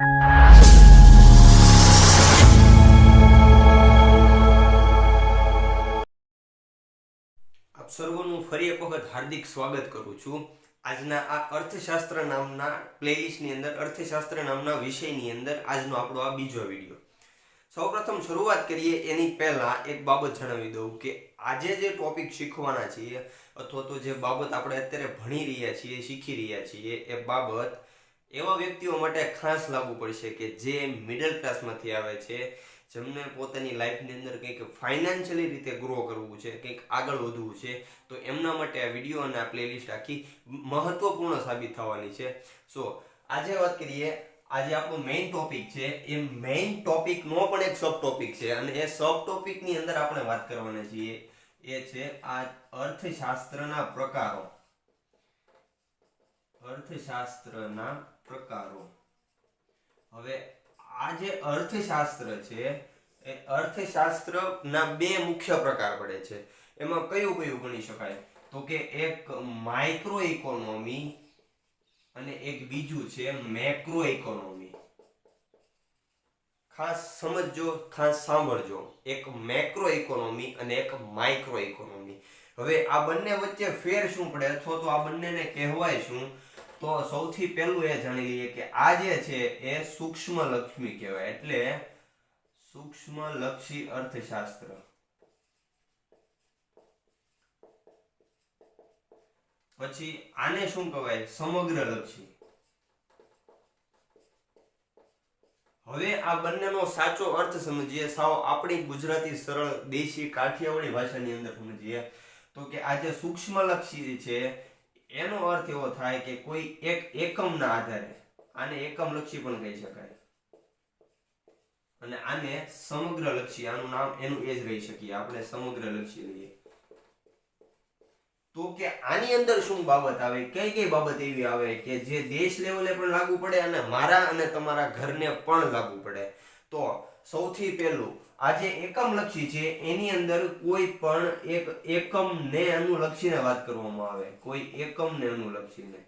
આપ સર્વનું ફરી એક વખત હાર્દિક સ્વાગત કરું છું. આજના આ અર્થશાસ્ત્ર નામના પ્લેલિસ્ટની અંદર, અર્થશાસ્ત્ર નામના વિષયની અંદર આજનો આપણો આ બીજો વીડિયો. સૌપ્રથમ શરૂઆત કરીએ એની પહેલાં એક બાબત જણાવી દઉં કે આજે જે ટોપિક શીખવાના છીએ, અથવા તો જે બાબત આપણે અત્યારે ભણી રહ્યા છીએ, શીખી રહ્યા છીએ, એ બાબત એવા વ્યક્તિઓ માટે ખાસ લાગુ પડશે કે જે મિડલ ક્લાસમાંથી આવે છે, જેમને પોતાની લાઈફની અંદર કંઈક ફાઇનાન્શિયલી રીતે ગ્રો કરવું છે, કંઈક આગળ વધવું છે, તો એમના માટે આ વીડિયો અને આ પ્લેલિસ્ટ આખી મહત્વપૂર્ણ સાબિત થવાની છે. સો આજે વાત કરીએ, આજે આપણો મેઇન ટોપિક છે, એ મેઇન ટોપિકનો પણ એક સબ ટોપિક છે, અને એ સબ ટોપિકની અંદર આપણે વાત કરવાના છીએ, એ છે આ અર્થશાસ્ત્રના પ્રકારો. અર્થશાસ્ત્રના પ્રકારો. હવે આ જે અર્થશાસ્ત્ર છે, એ અર્થશાસ્ત્રના બે મુખ્ય પ્રકાર પડે છે. એમાં કયું કયું ગણી શકાય? તો કે એક માઇક્રો ઇકોનોમી અને એક બીજું છે મેક્રો ઇકોનોમી ખાસ સમજજો, ખાસ સાંભળજો. એક મેક્રો ઇકોનોમી અને એક માઇક્રો ઇકોનોમી હવે આ બંને વચ્ચે ફેર શું પડે? અથવા તો આ બંનેને કહેવાય શું? તો સૌથી પહેલું એ જાણી લઈએ કે આ જે છે એ સૂક્ષ્મ લક્ષ્મી કહેવાય. એટલે સૂક્ષ્મ લક્ષી અર્થશાસ્ત્ર. પછી આને શું કહેવાય? સમગ્ર લક્ષી હવે આ બંનેનો સાચો અર્થ સમજીએ. સાવ આપણી ગુજરાતી સરળ દેશી કાઠિયાવાડી ભાષાની અંદર સમજીએ તો કે આ જે સૂક્ષ્મલક્ષી છે એનો અર્થ એવો થાય કે કોઈ એક એકમના આધારે આને એકમ લક્ષી પણ કહી શકાય. અને આને સમગ્રલક્ષી આનું નામ એનું એ જ રહી શકીએ. આપણે સમગ્રલક્ષી લઈએ. તો કે આની અંદર શું બાબત આવે? કઈ કઈ બાબત એવી આવે કે જે દેશ લેવલે પણ લાગુ પડે અને મારા અને તમારા ઘરને પણ લાગુ પડે? તો સૌથી પહેલું આ જે એકમલક્ષી છે, એની અંદર કોઈ પણ એક એકમને અનુલક્ષીને વાત કરવામાં આવે. કોઈ એકમને અનુલક્ષીને.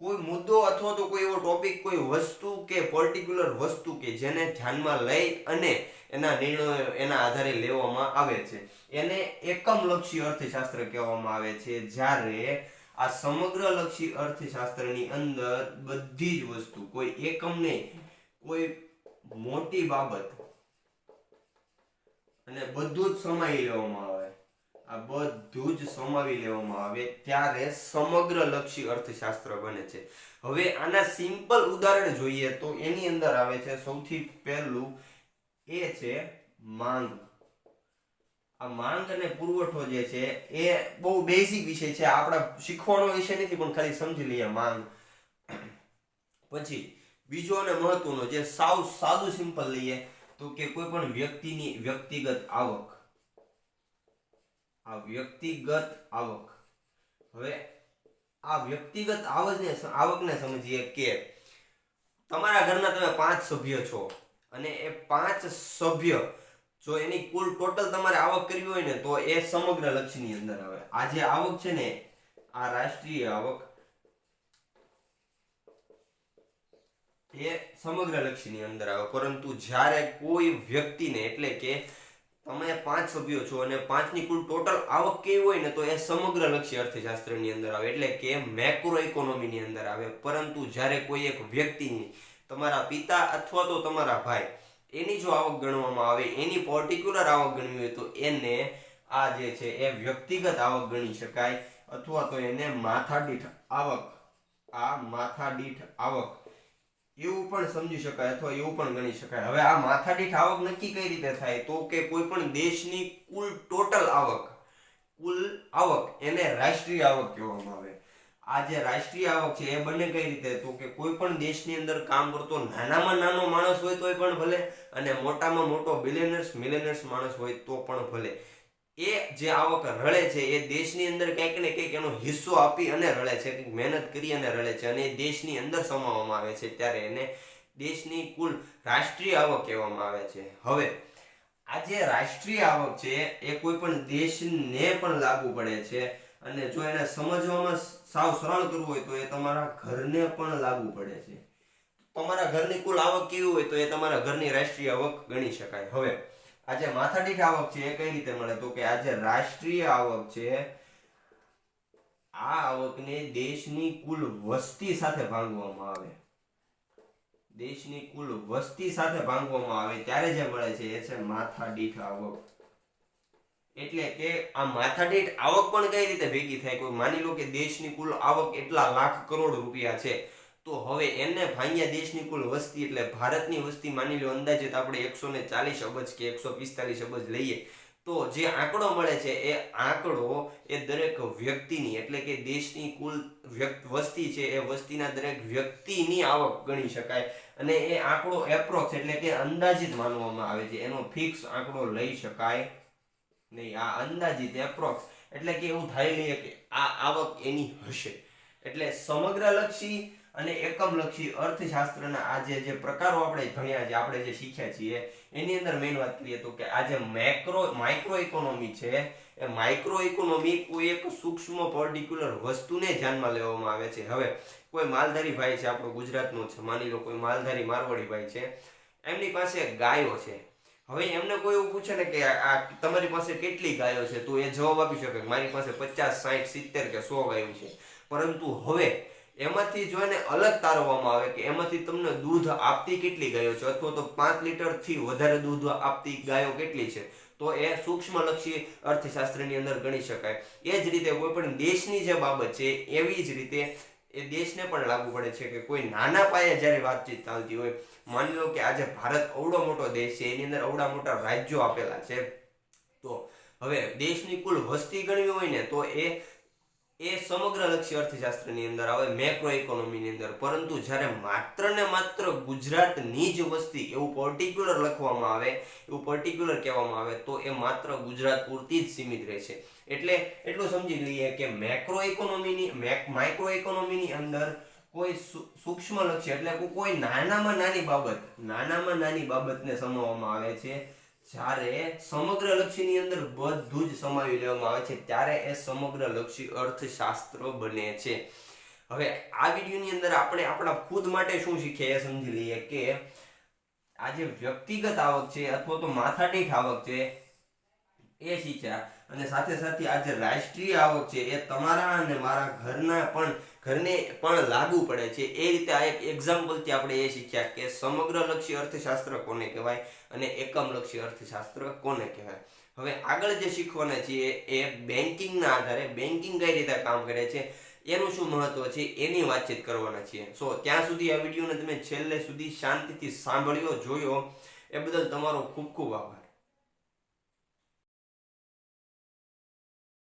કોઈ મુદ્દો અથવા તો કોઈ એવો ટોપિક કોઈ વસ્તુ કે પર્ટિક્યુલર વસ્તુ કે જેને ધ્યાનમાં લઈ અને એના નિર્ણયો, એના આધારે લેવામાં આવે છે. એને એકમલક્ષી અર્થશાસ્ત્ર કહેવામાં આવે છે, જ્યારે આ સમગ્રલક્ષી અર્થશાસ્ત્રની અંદર બધી જ વસ્તુ, કોઈ એકમને, કોઈ મોટી બાબત. અને બધું જ સમાવી લેવામાં આવે. આ બધું જ સમાવી લેવામાં આવે ત્યારે સમગ્ર લક્ષી અર્થશાસ્ત્ર બને છે. હવે આના સિમ્પલ ઉદાહરણ જોઈએ તો એની અંદર આવે છે સૌથી પહેલું એ છે માંગ. આ માંગ અને પુરવઠો જે છે એ બહુ બેઝિક વિષય છે. આપણા શીખવાનો વિષય નથી, પણ ખાલી સમજી લઈએ માંગ. પછી બીજો અને મહત્વનો જે સાવ સાદું સિમ્પલ લઈએ તો કે કોઈ પણ વ્યક્તિની વ્યક્તિગત આવક. આ વ્યક્તિગત આવક. હવે આ વ્યક્તિગત આવકને આવકને સમજીએ કે તમારા ઘરના તમે પાંચ સભ્ય છો અને એ પાંચ સભ્ય જો એની કુલ ટોટલ તમારે આવક કરવી હોય ને તો એ સમગ્ર લક્ષ્યની અંદર આવે. આ જે આવક છે ને, આ રાષ્ટ્રીય આવક એ સમગ્ર લક્ષ્યની અંદર આવે. પરંતુ જ્યારે કોઈ વ્યક્તિને એટલે કે તમે પાંચ સભ્યો છો અને પાંચની કુલ ટોટલ આવક કેવી હોય ને તો એ સમગ્ર લક્ષ્ય અર્થશાસ્ત્રની અંદર આવે. એટલે કે મેક્રો ઇકોનોમીની અંદર આવે. પરંતુ જ્યારે કોઈ એક વ્યક્તિની તમારા પિતા અથવા તો તમારા ભાઈ એની જો આવક ગણવામાં આવે, એની પર્ટિક્યુલર આવક ગણવી હોય તો એને આ જે છે એ વ્યક્તિગત આવક ગણી શકાય. અથવા તો એને માથાદીઠ આવક, આ માથાદીઠ આવક એવું પણ સમજી શકાય અથવા એવું પણ ગણી શકાય. હવે આ માથાદીઠ આવક નક્કી કઈ રીતે થાય? તો કે કોઈ પણ દેશની કુલ ટોટલ આવક, કુલ આવક એને રાષ્ટ્રીય આવક કહેવામાં આવે. આ જે રાષ્ટ્રીય આવક છે એ બંને કઈ રીતે? તો કે કોઈ પણ દેશની અંદર કામ કરતો નાનામાં નાનો માણસ હોય તોય પણ ભલે અને મોટામાં મોટો બિલિયનર્સ મિલિયનર્સ માણસ હોય તો પણ ભલે. એ જે આવક રળે છે, એ દેશની અંદર કંઈક ને કંઈક એનો હિસ્સો આપી અને રળે છે, કંઈક મહેનત કરી અને રળે છે અને એ દેશની અંદર સમાવવામાં આવે છે ત્યારે એને દેશની કુલ રાષ્ટ્રીય આવક કહેવામાં આવે છે. હવે, આ જે રાષ્ટ્રીય આવક છે, એ કોઈ પણ દેશને પણ લાગુ પડે છે અને જો એને સમજવામાં સાવ સરળ કરવું હોય તો એ તમારા ઘરને પણ લાગુ પડે છે. તમારા ઘરની કુલ આવક કેવી હોય તો એ તમારા ઘરની રાષ્ટ્રીય આવક ગણી શકાય. હવે આજે માથાદીઠ આવક છે, એ કઈ રીતે મળે? તો કે આજે રાષ્ટ્રીય આવક છે, આ આવકને દેશની કુલ વસ્તી સાથે ભાંગવામાં આવે. દેશની કુલ વસ્તી સાથે ભાંગવામાં આવે, ત્યારે જે મળે છે, એ છે માથાદીઠ આવક. એટલે કે આ માથાદીઠ આવક પણ કઈ રીતે ભેગી થાય? કોઈ માની લો કે દેશની કુલ આવક એટલા લાખ કરોડ રૂપિયા છે તો હવે એને ભાંગ્યા દેશની કુલ વસ્તી એટલે ભારતની વસ્તી માની લો અંદાજિત આપણે એકસો ને ચાલીસ અબજ કે એકસો પિસ્તાલીસ અબજ લઈએ, તો જે આંકડો મળે છે એ આંકડો એ દરેક વ્યક્તિની એટલે કે દેશની કુલ વસ્તી છે એ વસ્તીના દરેક વ્યક્તિની આવક ગણી શકાય અને એ આંકડો એપ્રોક્સ એટલે કે અંદાજિત માનવામાં આવે છે, એનો ફિક્સ આંકડો લઈ શકાય નહીં. આ અંદાજિત એપ્રોક્સ એટલે કે એવું થાય લઈએ કે આ આવક એની હશે. એટલે સમગ્રલક્ષી અને એકમલક્ષી અર્થશાસ્ત્રના આ જે પ્રકારો આપણે ભણ્યા છે, આપણે જે શીખ્યા છીએ, એની અંદર મેઇન વાત કરીએ તો કે આ જે મેક્રો માઇક્રો ઇકોનોમી છે, એ માઇક્રો ઇકોનોમી કોઈ એક સૂક્ષ્મ પર્ટિક્યુલર વસ્તુને ધ્યાનમાં લેવામાં આવે છે. હવે કોઈ માલધારી ભાઈ છે, આપણો ગુજરાતનો છે, માની લો કોઈ માલધારી મારવાડી ભાઈ છે, એમની પાસે ગાયો છે. હવે એમને કોઈ એવું પૂછે ને કે આ તમારી પાસે કેટલી ગાયો છે, તો એ જવાબ આપી શકે મારી પાસે પચાસ સાઠ સિત્તેર કે સો ગાયો છે. પરંતુ હવે એમાંથી જો એને અલગ તારવવામાં આવે કે એમાંથી તમને દૂધ આપતી કેટલી ગાયો છે અથવા તો પાંચ લીટરથી વધારે દૂધ આપતી ગાયો કેટલી છે, તો એ સૂક્ષ્મલક્ષી અર્થશાસ્ત્રની અંદર ગણી શકાય. એ જ રીતે કોઈ પણ દેશની જે બાબત છે, એવી જ રીતે એ દેશને પણ લાગુ પડે છે કે કોઈ નાના પાયે જ્યારે વાતચીત ચાલતી હોય, માની લો કે આજે ભારત અવડો મોટો દેશ છે, એની અંદર અવડા મોટા રાજ્યો આપેલા છે, તો હવે દેશની કુલ વસ્તી ગણવી હોય ને, તો એ એ સમગ્ર લક્ષ્ય અર્થશાસ્ત્રની અંદર આવે મેક્રો ઇકોનોમીની અંદર. પરંતુ જ્યારે માત્ર ને માત્ર ગુજરાતની જ વસ્તી એવું પર્ટિક્યુલર લખવામાં આવે, એવું પર્ટિક્યુલર કહેવામાં આવે, તો એ માત્ર ગુજરાત પૂરતી જ સીમિત રહે છે એટલે એટલું સમજી લઈએ કે મેક્રો ઇકોનોમીની માઇક્રો ઇકોનોમીની અંદર કોઈ સૂક્ષ્મ લક્ષ્ય, એટલે કોઈ નાનામાં નાની બાબત, નાનામાં નાની બાબતને સમાવવામાં આવે છે. જ્યારે સમગ્ર લક્ષીની અંદર બધું જ સમાવી લેવામાં આવે છે, ત્યારે એ સમગ્ર લક્ષી અર્થશાસ્ત્ર બને છે. હવે આ વિડીયોની અંદર આપણે આપણા ખુદ માટે શું શીખીએ એ સમજી લઈએ કે આ જે વ્યક્તિગત આવક છે અથવા તો માથાદીઠ આવક છે, એ શીખ્યા. અને સાથે સાથે આ જે રાષ્ટ્રીય આવક છે એ તમારા અને મારા ઘરના પણ, ઘરને પણ લાગુ પડે છે. એ રીતે આ એક એક્ઝામ્પલથી આપણે એ શીખ્યા કે સમગ્રલક્ષી અર્થશાસ્ત્ર કોને કહેવાય અને એકમલક્ષી અર્થશાસ્ત્ર કોને કહેવાય. હવે આગળ જે શીખવાના છીએ એ બેન્કિંગના આધારે બેન્કિંગ કઈ રીતે કામ કરે છે, એનું શું મહત્વ છે એની વાતચીત કરવાના છીએ. સો ત્યાં સુધી આ વિડીયોને તમે છેલ્લે સુધી શાંતિથી સાંભળ્યો, જોયો. એ બદલ તમારો ખૂબ ખૂબ આભાર.